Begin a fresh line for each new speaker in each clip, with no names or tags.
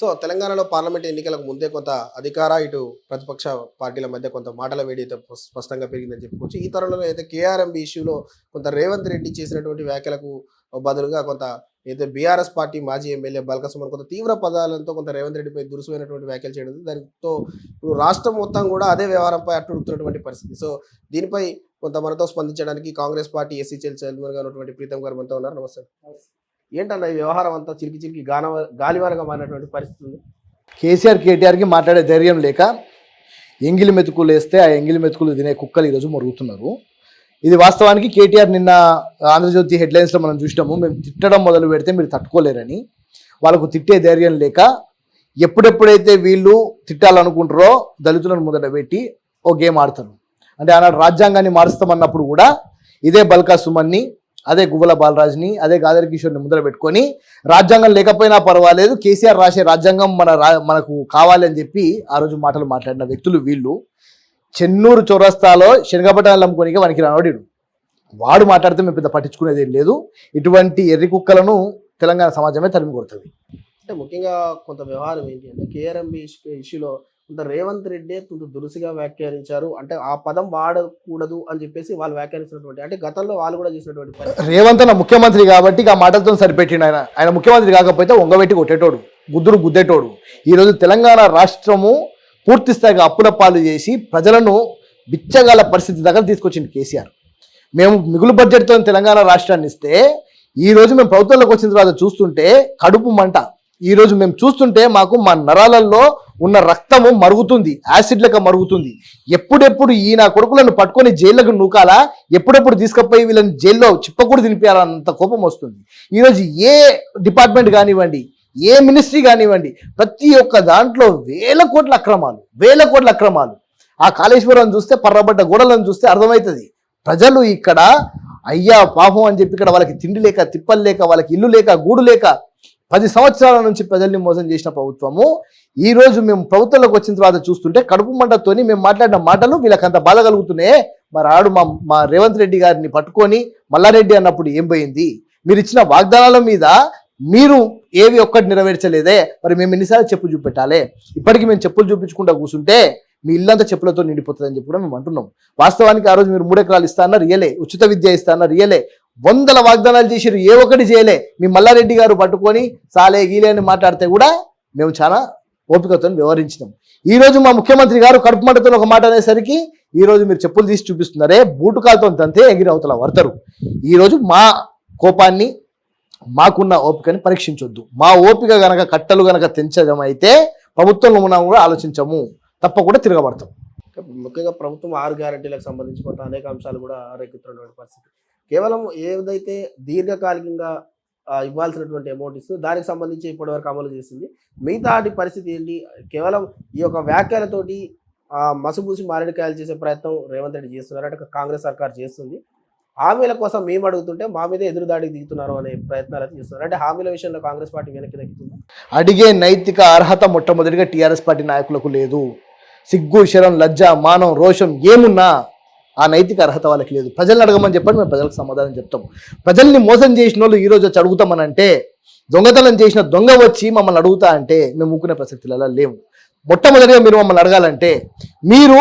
So తెలంగాణలో parliament ఎన్నికలకు ముందే కొంత అధికార ఇటు ప్రతిపక్ష పార్టీల మధ్య కొంత మాటల వేడి అయితే స్పష్టంగా పెరిగిందని చెప్పుకోవచ్చు. ఈ తరుణంలో అయితే కేఆర్ఎంబి ఇష్యూలో కొంత రేవంత్ రెడ్డి చేసినటువంటి వ్యాఖ్యలకు బదులుగా కొంత అయితే బీఆర్ఎస్ పార్టీ మాజీ ఎమ్మెల్యే బల్కసుమన్ కొంత తీవ్ర పదాలతో కొంత రేవంత్ రెడ్డిపై దురుసుమైనటువంటి వ్యాఖ్యలు చేయడం దానితో ఇప్పుడు రాష్ట్రం మొత్తం కూడా అదే వ్యవహారంపై అట్టుడుతున్నటువంటి పరిస్థితి. సో దీనిపై కొంత మనతో స్పందించడానికి కాంగ్రెస్ పార్టీ ఎస్సీ చైర్మన్గా ఉన్నటువంటి ప్రీతం గారు మనతో ఉన్నారు. నమస్తే. ఏంటన్న ఈ వ్యవహారం అంతా చిరికి చిరికి గాన గాలివానగా మారినటువంటి పరిస్థితి ఉంది?
కేసీఆర్ కేటీఆర్కి మాట్లాడే ధైర్యం లేక ఎంగిలి మెతుకులు వేస్తే ఆ ఎంగిలి మెతుకులు తినే కుక్కలు ఈరోజు మరుగుతున్నారు. ఇది వాస్తవానికి కేటీఆర్ నిన్న ఆంధ్రజ్యోతి హెడ్లైన్స్లో మనం చూసినాము మేము తిట్టడం మొదలు పెడితే మీరు తట్టుకోలేరని. వాళ్ళకు తిట్టే ధైర్యం లేక ఎప్పుడెప్పుడైతే వీళ్ళు తిట్టాలనుకుంటారో దళితులను మొదట పెట్టి ఓ గేమ్ ఆడతారు. అంటే ఆనాడు రాజ్యాంగాన్ని మారుస్తామన్నప్పుడు కూడా ఇదే బల్కా సుమన్ని అదే గువ్వల బాలరాజ్ని అదే గాదరి కిషోర్ని ముద్ర పెట్టుకొని రాజ్యాంగం లేకపోయినా పర్వాలేదు కేసీఆర్ రాసే రాజ్యాంగం మన రా- మనకు కావాలి అని చెప్పి ఆ రోజు మాటలు మాట్లాడిన వ్యక్తులు వీళ్ళు. చెన్నూరు చౌరస్తాలో శనగపట్టాలు అమ్ముకోనికి వానికి రావడు వాడు మాట్లాడితే మేము పెద్ద పట్టించుకునేది ఏం లేదు. ఇటువంటి ఎర్రి కుక్కలను తెలంగాణ సమాజమే తరిమి కొడుతుంది
అంటే ముఖ్యంగా కొంత వ్యవహారం ఏంటి అంటే కేఆర్ఎంబి ఇష్యూలో కొంత రేవంత్ రెడ్డి కొంత దురుసుగా వ్యాఖ్యానించారు. అంటే ఆ పదం వాడకూడదు అని చెప్పేసి వాళ్ళు వ్యాఖ్యానించినటువంటి అంటే గతంలో వాళ్ళు కూడా చేసినటువంటి
రేవంత్ అన్న ముఖ్యమంత్రి కాబట్టి ఇక ఆ మాటలతో సరిపెట్టిండు ఆయన. ఆయన ముఖ్యమంత్రి కాకపోతే ఒంగబెట్టి కొట్టేటోడు గుద్దురు గుద్దేటోడు. ఈరోజు తెలంగాణ రాష్ట్రము పూర్తి స్థాయిగా అప్పుల పాలు చేసి ప్రజలను బిచ్చగాల పరిస్థితి దగ్గర తీసుకొచ్చింది కేసీఆర్. మేము మిగులు బడ్జెట్తో తెలంగాణ రాష్ట్రాన్ని ఇస్తే ఈరోజు మేము ప్రభుత్వంలోకి వచ్చిన తర్వాత చూస్తుంటే కడుపు మంట. ఈరోజు మేము చూస్తుంటే మాకు మా నరాలల్లో ఉన్న రక్తము మరుగుతుంది యాసిడ్ లెక్క మరుగుతుంది. ఎప్పుడెప్పుడు ఈ నా కొడుకులను పట్టుకొని జైళ్ళకు నూకాలా? ఎప్పుడెప్పుడు తీసుకుపోయి వీళ్ళని జైల్లో చిప్పకూడు తినిపించాలన్నంత కోపం వస్తుంది. ఈరోజు ఏ డిపార్ట్మెంట్ కానివ్వండి ఏ మినిస్ట్రీ కానివ్వండి ప్రతి ఒక్క దాంట్లో వేల కోట్ల అక్రమాలు వేల కోట్ల అక్రమాలు. ఆ కాళేశ్వరం చూస్తే పర్రబడ్డ గోడలను చూస్తే అర్థమవుతుంది. ప్రజలు ఇక్కడ అయ్యా పాపం అని చెప్పి ఇక్కడ వాళ్ళకి తిండి లేక తిప్పలు లేక వాళ్ళకి ఇల్లు లేక గూడు లేక పది సంవత్సరాల నుంచి ప్రజల్ని మోసం చేసిన ప్రభుత్వము ఈ రోజు మేము ప్రభుత్వంలోకి వచ్చిన తర్వాత చూస్తుంటే కడుపు మంటతోని మేము మాట్లాడిన మాటలు వీళ్ళకి అంత బాధ కలుగుతున్నాయి. మరి ఆడు మా మా రేవంత్ రెడ్డి గారిని పట్టుకొని మల్లారెడ్డి అన్నప్పుడు ఏం పోయింది? మీరు ఇచ్చిన వాగ్దానాల మీద మీరు ఏవి ఒక్కటి నెరవేర్చలేదే. మరి మేము ఎన్నిసార్లు చెప్పులు చూపెట్టాలి? ఇప్పటికి మేము చెప్పులు చూపించకుండా కూర్చుంటే మీ ఇల్లంతా చెప్పులతో నిండిపోతుందని చెప్పి కూడా మేము అంటున్నాం. వాస్తవానికి ఆ రోజు మీరు మూడెకరాలు ఇస్తా అన్న రియలే ఉచిత విద్య ఇస్తా అన్న రియలే వందల వాగ్దానాలు చేసిరు ఏ ఒక్కటి చేయలే. మీ మల్లారెడ్డి గారు పట్టుకొని సాలే గీలే అని మాట్లాడితే కూడా మేము చాలా ఓపికతో వ్యవహరించినాం. ఈ రోజు మా ముఖ్యమంత్రి గారు కడుపు మంటతో ఒక మాట అనేసరికి ఈరోజు మీరు చెప్పులు తీసి చూపిస్తున్నారే బూటుకాలతో తంతే ఎగిరి అవతల వడతారు ఈరోజు మా కోపాన్ని మాకున్న ఓపికని పరీక్షించొద్దు. మా ఓపిక గనక కట్టలు గనక తెంచడం అయితే ప్రభుత్వంలో ఉన్నాం కూడా ఆలోచించము తప్పకుండా తిరగబడతాం.
ముఖ్యంగా ప్రభుత్వం ఆరు గ్యారంటీలకు సంబంధించి కొంత అనేక అంశాలు కూడా రేకెత్తున్నటువంటి పరిస్థితి. కేవలం ఏదైతే దీర్ఘకాలికంగా ఇవ్వాల్సినటువంటి అమౌంట్ ఇస్తూ దానికి సంబంధించి ఇప్పటివరకు అమలు చేసింది. మిగతాటి పరిస్థితి ఏంటి? కేవలం ఈ యొక్క వ్యాఖ్యలతోటి మసుబూసి మారేడుకాయలు చేసే ప్రయత్నం రేవంత్ రెడ్డి చేస్తున్నారు. అంటే కాంగ్రెస్ సర్కార్ చేస్తుంది. హామీల కోసం మేము అడుగుతుంటే మా మీద ఎదురుదాడికి దిగుతున్నారు అనే ప్రయత్నాలు అయితే చేస్తున్నారు. అంటే హామీల విషయంలో కాంగ్రెస్ పార్టీ వెనక్కి తగ్గుతుంది
అడిగే నైతిక అర్హత మొట్టమొదటిగా టీఆర్ఎస్ పార్టీ నాయకులకు లేదు. సిగ్గు శరం లజ్జ మానం రోషం ఏమున్నా ఆ నైతిక అర్హత వాళ్ళకి లేదు. ప్రజల్ని అడగమని చెప్పండి మేము ప్రజలకు సమాధానం చెప్తాం. ప్రజల్ని మోసం చేసిన వాళ్ళు ఈరోజు వచ్చి అడుగుతామనంటే దొంగతనం చేసిన దొంగ వచ్చి మమ్మల్ని అడుగుతా అంటే మేము ఊకునే ప్రసక్తులలో లేవు మొట్టమొదటిగా మీరు మమ్మల్ని అడగాలంటే మీరు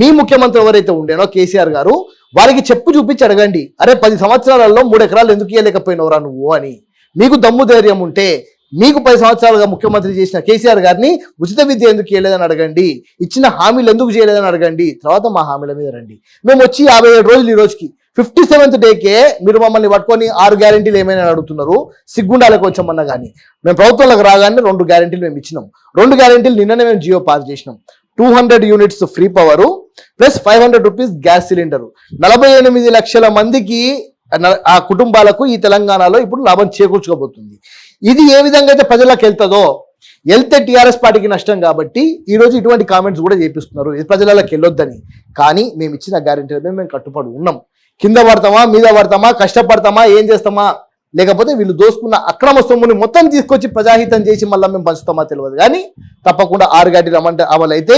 మీ ముఖ్యమంత్రి ఎవరైతే ఉండేనో కేసీఆర్ గారు వారికి చెప్పు చూపించి అడగండి. అరే పది సంవత్సరాలలో మూడు ఎకరాలు ఎందుకు ఇవ్వలేకపోయినవరా నువ్వు అని. మీకు దమ్ము ధైర్యం ఉంటే మీకు పది సంవత్సరాలుగా ముఖ్యమంత్రి చేసిన కేసీఆర్ గారిని ఉచిత విద్య ఎందుకు చేయలేదని అడగండి. ఇచ్చిన హామీలు ఎందుకు చేయలేదని అడగండి. తర్వాత మా హామీల మీద రండి. మేము వచ్చి యాభై ఏడు రోజులు ఈ రోజుకి ఫిఫ్టీ సెవెంత్ డేకే మీరు మమ్మల్ని పట్టుకొని ఆరు గ్యారెంటీలు ఏమైనా అడుగుతున్నారు. సిగ్గుండాలకు వచ్చామన్నా కానీ మేము ప్రభుత్వంలోకి రాగానే రెండు గ్యారెంటీలు మేము ఇచ్చినాం. రెండు గ్యారెంటీలు నిన్ననే మేము జియో పాస్ చేసినాం. Two hundred units free power plus five hundred rupees gas cylinder నలభై ఎనిమిది లక్షల మందికి ఆ కుటుంబాలకు ఈ తెలంగాణలో ఇప్పుడు లాభం చేకూర్చుకోబోతుంది. ఇది ఏ విధంగా అయితే ప్రజలకు వెళ్తుందో వెళ్తే టీఆర్ఎస్ పార్టీకి నష్టం కాబట్టి ఈరోజు ఇటువంటి కామెంట్స్ కూడా చేపిస్తున్నారు. ఇది ప్రజలకు వెళ్ళొద్దని. కానీ మేము ఇచ్చిన గ్యారెంటీ మేము మేము కట్టుబడి ఉన్నాం. కింద పడతామా మీద పడతామా కష్టపడతామా ఏం చేస్తామా? లేకపోతే వీళ్ళు దోసుకున్న అక్రమ సొమ్ముని మొత్తం తీసుకొచ్చి ప్రజాహితం చేసి మళ్ళీ మేము పంచుతామా తెలియదు. కానీ తప్పకుండా ఆరు గంటలు రమ్మంటే అమలు అయితే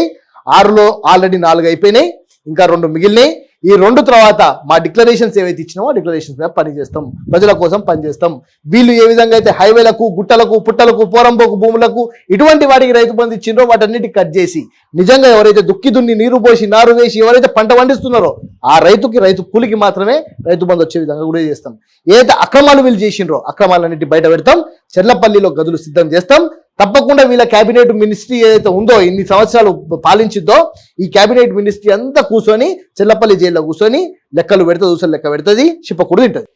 ఆరులో ఆల్రెడీ నాలుగు అయిపోయినాయి. ఇంకా రెండు మిగిలినాయి. ఈ రెండు తర్వాత మా డిక్లరేషన్స్ ఏవైతే ఇచ్చినామో డిక్లరేషన్స్ మీద పనిచేస్తాం. ప్రజల కోసం పనిచేస్తాం. వీళ్ళు ఏ విధంగా అయితే హైవేలకు గుట్టలకు పుట్టలకు పోరంపోకు భూములకు ఇటువంటి వాటికి రైతు బంధు ఇచ్చిండ్రో వాటన్నిటి కట్ చేసి నిజంగా ఎవరైతే దుక్కి దున్ని నీరు పోసి నారు వేసి ఎవరైతే పంట పండిస్తున్నారో ఆ రైతుకి రైతు కూలికి మాత్రమే రైతు బంధు వచ్చే విధంగా కూడా చేస్తాం. ఏదైతే అక్రమాలు వీళ్ళు చేసిండ్రో అక్రమాలన్నిటి బయట పెడతాం. చెర్లపల్లిలో గదులు సిద్ధం చేస్తాం. తప్పకుండా వీళ్ళ క్యాబినెట్ మినిస్ట్రీ ఏదైతే ఉందో ఇన్ని సంవత్సరాలు పాలించిద్దో ఈ క్యాబినెట్ మినిస్ట్రీ అంతా కూర్చొని చెల్లపల్లి జైల్లో కూర్చొని లెక్కలు పెడుతుంది ఊసలు లెక్క పెడుతుంది చిప్పకూడు తింటుంది.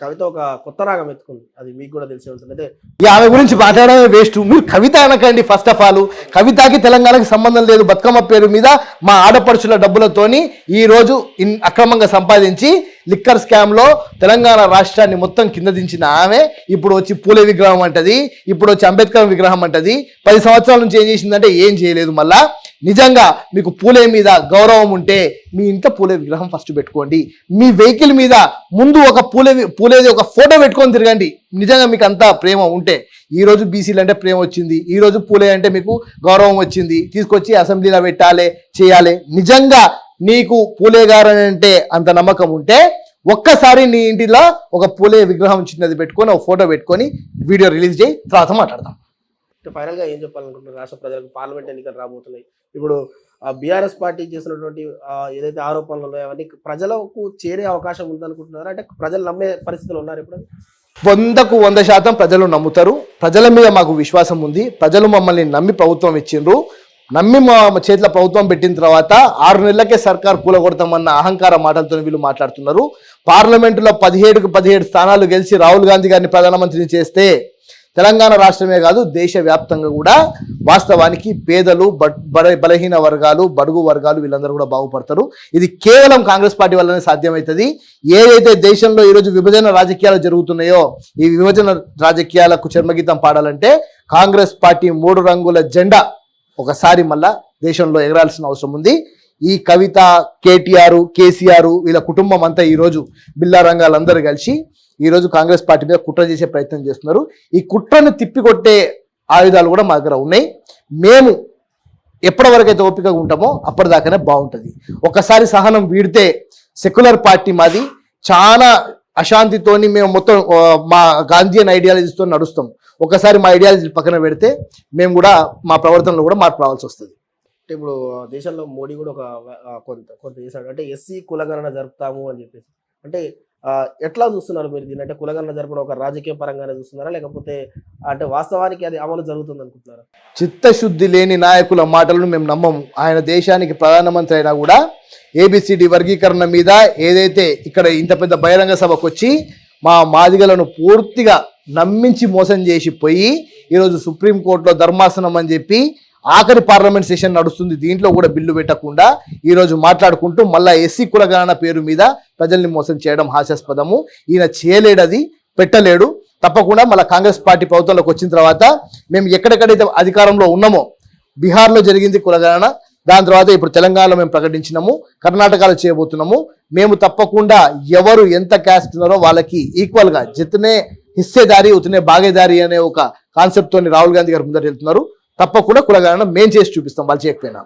కవిత ఒక కొత్త రాగం ఎత్తుకుంది. అది మీకు కూడా తెలిసే ఉంటుంది.
అయితే ఆమె గురించి మాట్లాడమే వేస్ట్ మీరు కవిత అనకండి ఫస్ట్ ఆఫ్ ఆల్ కవితకి తెలంగాణకి సంబంధం లేదు. బతుకమ్మ పేరు మీద మా ఆడపడుచుల డబ్బులతోని ఈ రోజు ఇన్ అక్రమంగా సంపాదించి లిక్కర్ స్కామ్లో తెలంగాణ రాష్ట్రాన్ని మొత్తం కింద దించిన ఆమె ఇప్పుడు వచ్చి పూలే విగ్రహం అంటది. ఇప్పుడు వచ్చి అంబేద్కర్ విగ్రహం అంటది. పది సంవత్సరాల నుంచి ఏం చేసిందంటే ఏం చేయలేదు మళ్ళా. నిజంగా మీకు పూలే మీద గౌరవం ఉంటే మీ ఇంట్లో పూలే విగ్రహం ఫస్ట్ పెట్టుకోండి. మీ వెహికల్ మీద ముందు ఒక పూలే పూలేది ఒక ఫోటో పెట్టుకొని తిరగండి. నిజంగా మీకు అంత ప్రేమ ఉంటే. ఈరోజు బీసీలు అంటే ప్రేమ వచ్చింది. ఈరోజు పూలే అంటే మీకు గౌరవం వచ్చింది. తీసుకొచ్చి అసెంబ్లీలో పెట్టాలి చేయాలి. నిజంగా నీకు పూలే గారు అంటే అంత నమ్మకం ఉంటే ఒక్కసారి నీ ఇంటిలో ఒక పూలే విగ్రహం చిన్నది పెట్టుకొని ఒక ఫోటో పెట్టుకొని వీడియో రిలీజ్ చేయి. తర్వాత మాట్లాడదాం.
ఫైనల్గా ఏం చెప్పాలనుకుంటున్నారు? రాష్ట్ర ప్రజలకు పార్లమెంట్ ఎన్నికలు రాబోతున్నాయి. ఇప్పుడు బీఆర్ఎస్ పార్టీ చేసినటువంటి ఏదైతే ఆరోపణలు ఉన్నాయో అవన్నీ ప్రజలకు చేరే అవకాశం ఉందనుకుంటున్నారా? అంటే ప్రజలు నమ్మే పరిస్థితులు ఉన్నారు ఇప్పుడు?
వందకు వంద శాతం ప్రజలు నమ్ముతారు. ప్రజల మీద మాకు విశ్వాసం ఉంది. ప్రజలు మమ్మల్ని నమ్మి ప్రభుత్వం ఇచ్చిండ్రు. నమ్మి మా చేతిలో ప్రభుత్వం పెట్టిన తర్వాత ఆరు నెలలకే సర్కార్ కూలగొడతామన్న అహంకార మాటలతో వీళ్ళు మాట్లాడుతున్నారు. పార్లమెంటులో పదిహేడుకు పదిహేడు స్థానాలు గెలిచి రాహుల్ గాంధీ గారిని ప్రధానమంత్రిని చేస్తే తెలంగాణ రాష్ట్రమే కాదు దేశవ్యాప్తంగా కూడా వాస్తవానికి పేదలు బడ- బలహీన వర్గాలు బడుగు వర్గాలు వీళ్ళందరూ కూడా బాగుపడతారు. ఇది కేవలం కాంగ్రెస్ పార్టీ వల్లనే సాధ్యమవుతుంది ఏదైతే దేశంలో ఈరోజు విభజన రాజకీయాలు జరుగుతున్నాయో ఈ విభజన రాజకీయాలకు చర్మగీతం పాడాలంటే కాంగ్రెస్ పార్టీ మూడు రంగుల జెండా ఒకసారి మళ్ళా దేశంలో ఎగరాల్సిన అవసరం ఉంది. ఈ కవిత కేటీఆర్ కేసీఆర్ వీళ్ళ కుటుంబం అంతా ఈరోజు బిల్లా రంగాలందరూ కలిసి ఈరోజు కాంగ్రెస్ పార్టీ మీద కుట్ర చేసే ప్రయత్నం చేస్తున్నారు. ఈ కుట్రను తిప్పికొట్టే ఆయుధాలు కూడా మా దగ్గర ఉన్నాయి. మేము ఎప్పటి వరకైతే ఓపికగా ఉంటామో అప్పటిదాకానే బాగుంటుంది. ఒకసారి సహనం వీడితే సెక్యులర్ పార్టీ మాది. చాలా అశాంతితోని మేము మొత్తం మా గాంధీయన్ ఐడియాలజీతో నడుస్తాం. ఒకసారి మా ఐడియాలజీ పక్కన పెడితే మేము కూడా మా ప్రవర్తనలో కూడా మార్పు రావాల్సి వస్తుంది.
అంటే ఇప్పుడు దేశంలో మోడీ కూడా ఒక కొంత కొంత చేశాడు. అంటే ఎస్సీ కులగణన జరుపుతాము అని చెప్పేసి. అంటే ఎట్లా చూస్తున్నారు మీరు దీని అంటే కులగన్న జరపడం ఒక రాజకీయ పరంగానే చూస్తున్నారా? లేకపోతే అంటే వాస్తవానికి అది అమలు జరుగుతుంది అనుకుంటున్నారా?
చిత్తశుద్ధి లేని నాయకుల మాటలను మేము నమ్మము. ఆయన దేశానికి ప్రధానమంత్రి అయినా కూడా ఏబిసిడి వర్గీకరణ మీద ఏదైతే ఇక్కడ ఇంత పెద్ద బహిరంగ సభకు వచ్చి మా మాదిగలను పూర్తిగా నమ్మించి మోసం చేసి పోయి ఈరోజు సుప్రీంకోర్టులో ధర్మాసనం అని చెప్పి ఆఖరి పార్లమెంట్ సెషన్ నడుస్తుంది. దీంట్లో కూడా బిల్లు పెట్టకుండా ఈరోజు మాట్లాడుకుంటూ మళ్ళా ఎస్సీ కులగణన పేరు మీద ప్రజల్ని మోసం చేయడం హాస్యాస్పదము. ఈయన చేయలేడది పెట్టలేడు. తప్పకుండా మళ్ళీ కాంగ్రెస్ పార్టీ ప్రభుత్వంలోకి వచ్చిన తర్వాత మేము ఎక్కడెక్కడైతే అధికారంలో ఉన్నామో బీహార్లో జరిగింది కులగణన దాని తర్వాత ఇప్పుడు తెలంగాణలో మేము ప్రకటించినాము కర్ణాటకలో చేయబోతున్నాము. మేము తప్పకుండా ఎవరు ఎంత క్యాస్ట్ ఉన్నారో వాళ్ళకి ఈక్వల్గా జితనే హిస్సేదారి ఉతనే బాగేదారి అనే ఒక కాన్సెప్ట్ తోని రాహుల్ గాంధీ గారు ముందర వెళ్తున్నారు. తప్పకుండా కులగణన మేం చేసి చూపిస్తాం వాళ్ళు చేయకపోయినా.